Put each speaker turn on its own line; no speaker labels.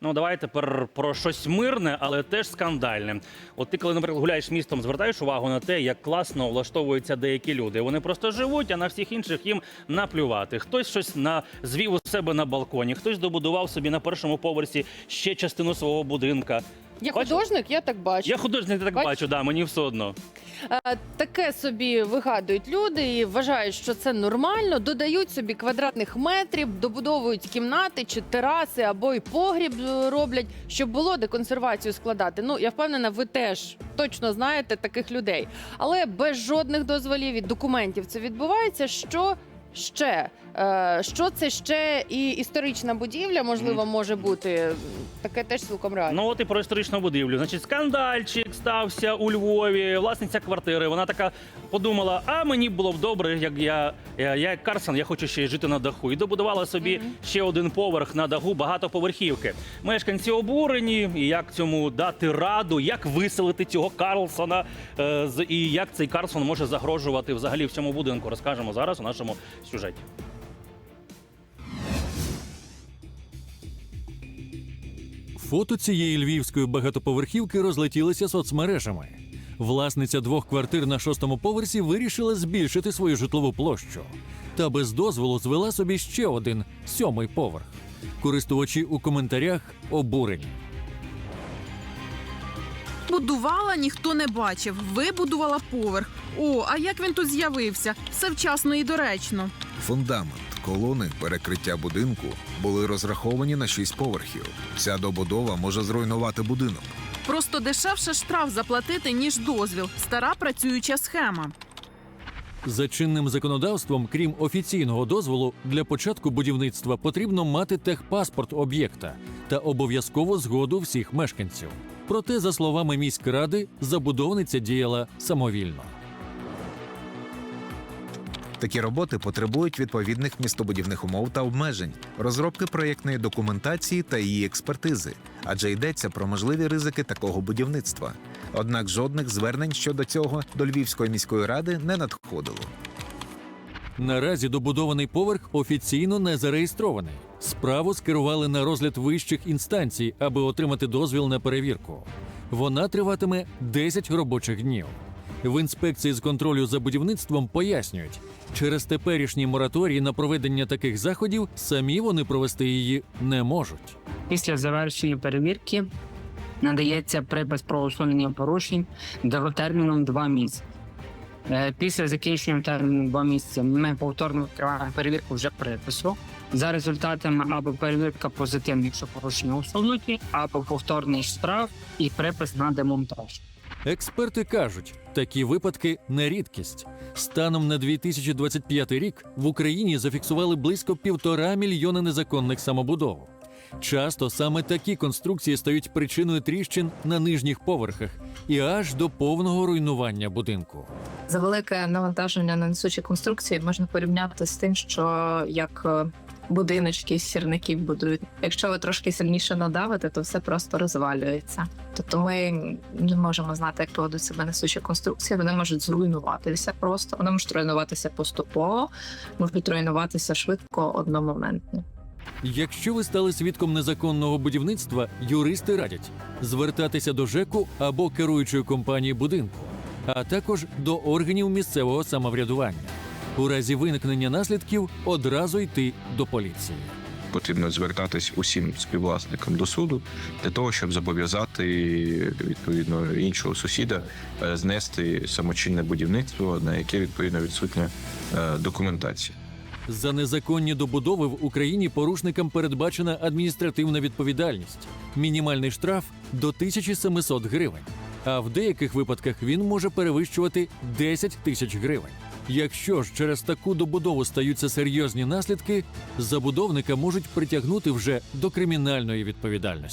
Ну давай тепер про щось мирне, але теж скандальне. От ти, коли, наприклад, гуляєш містом, звертаєш увагу на те, як класно влаштовуються деякі люди. Вони просто живуть, а на всіх інших їм наплювати. Хтось щось на звів у себе на балконі, хтось добудував собі на першому поверсі ще частину свого будинка.
Я
Бачиш?
художник, я так бачу.
Я художник так
Бачиш?
бачу, да, мені все одно.
Е, Таке собі вигадують люди і вважають, що це нормально. Додають собі квадратних метрів, добудовують кімнати чи тераси або й погріб е, роблять, щоб було де консервацію складати. Ну я впевнена, ви теж точно знаєте таких людей. Але без жодних дозволів і документів це відбувається. Що ще? Е, Що це ще і історична будівля, можливо, може бути. Таке теж цілком реально.
Ну от і про історичну будівлю. Значить, скандальчик стався у Львові. Власниця квартири. Вона така подумала: а мені було б добре, як я, я, я як Карсон, я хочу ще й жити на даху. І добудувала собі ще один поверх на даху багатоповерхівки. Мешканці обурені, і як цьому дати раду, як виселити цього Карлсона, е, з- і як цей Карлсон може загрожувати взагалі в цьому будинку. Розкажемо зараз у нашому сюжеті.
Фото цієї львівської багатоповерхівки розлетілися соцмережами. Власниця двох квартир на шостому поверсі вирішила збільшити свою житлову площу та без дозволу звела собі ще один сьомий поверх. Користувачі у коментарях обурені.
Будувала, ніхто не бачив. Вибудувала поверх. О, а як він тут з'явився? Все вчасно і доречно.
Фундамент, колони, перекриття будинку були розраховані на шість поверхів. Ця добудова може зруйнувати будинок.
Просто дешевше штраф заплатити, ніж дозвіл. Стара працююча схема.
За чинним законодавством, крім офіційного дозволу, для початку будівництва потрібно мати техпаспорт об'єкта та обов'язкову згоду всіх мешканців. Проте, за словами міськради, забудовниця діяла самовільно.
Такі роботи потребують відповідних містобудівних умов та обмежень, розробки проєктної документації та її експертизи, адже йдеться про можливі ризики такого будівництва. Однак жодних звернень щодо цього до Львівської міської ради не надходило.
Наразі добудований поверх офіційно не зареєстрований. Справу скерували на розгляд вищих інстанцій, аби отримати дозвіл на перевірку. Вона триватиме 10 робочих днів. В інспекції з контролю за будівництвом пояснюють, через теперішній мораторій на проведення таких заходів самі вони провести її не можуть.
Після завершення перевірки надається припис про усунення порушень довготерміном 2 місяці. Е, Після закінчення терміну 2 місяці ми повторно відкриваємо перевірку вже припису. За результатами або перевірка позитивна, якщо порушення усунуті, або повторний штраф і припис на демонтаж.
Експерти кажуть, такі випадки не рідкість. Станом на 2025 рік в Україні зафіксували близько півтора мільйона незаконних самобудов. Часто саме такі конструкції стають причиною тріщин на нижніх поверхах і аж до повного руйнування будинку.
За велике навантаження на несучі конструкції можна порівняти з тим, що як е, будиночки з сірників будують. Якщо ви трошки сильніше надавите, то все просто розвалюється. Тобто ми не можемо знати, як поведуть себе несучі конструкції. Вони можуть зруйнуватися просто, вони можуть руйнуватися поступово, можуть руйнуватися швидко одномоментно.
Якщо ви стали свідком незаконного будівництва, юристи радять звертатися до ЖЕКу або керуючої компанії будинку, а також до органів місцевого самоврядування. У разі виникнення наслідків одразу йти до поліції.
потрібно звертатись усім співвласникам до суду для того, щоб зобов'язати відповідно іншого сусіда е, знести самочинне будівництво, на яке відповідно відсутня е, документація.
За незаконні добудови в Україні порушникам передбачена адміністративна відповідальність. Мінімальний штраф до 1700 гривень. А в деяких випадках він може перевищувати 10 тисяч гривень. Якщо ж через таку добудову стаються серйозні наслідки, забудовника можуть притягнути вже до кримінальної відповідальності.